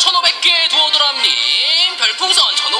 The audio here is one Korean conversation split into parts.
4,500개의 도어드랍님. 별풍선 1 5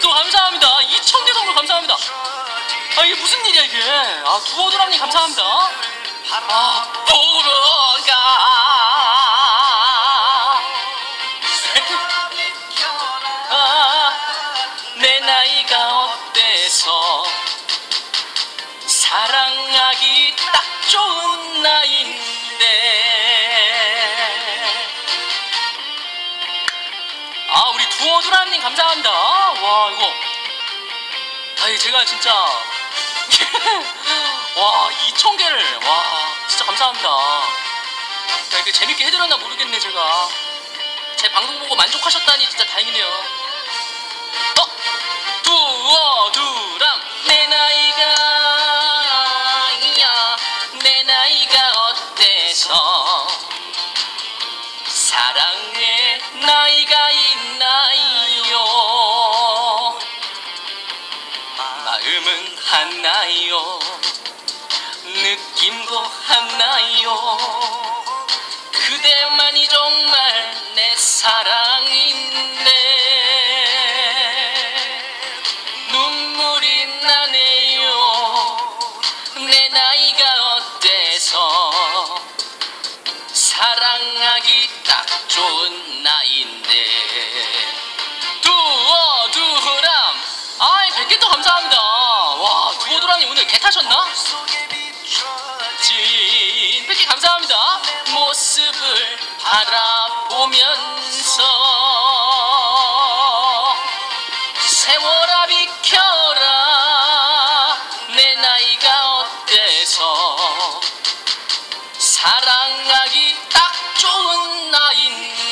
또 감사합니다. 2000개 정도 감사합니다. 아 이게 무슨 일이야 이게? 아 두어드람님 감사합니다. 아 보러가 아 우리 두어두라님 감사합니다. 와 이거. 아니 제가 진짜. 와 2,000개를. 와 진짜 감사합니다. 야, 이렇게 재밌게 해드렸나 모르겠네 제가. 제 방송 보고 만족하셨다니 진짜 다행이네요 하나요? 느낌도 하나요? 그대만이 정말 내 사랑인데 눈물이 나네요. 내 나이가 어때서? 사랑하기 딱 좋은 나이인데. 두어 두람. 아이 100개 또 감사합니다. 와 진 100개 감사합니다. 모습을 바라보면서 세월아 비켜라. 내 나이가 어때서? 사랑하기 딱 좋은 나인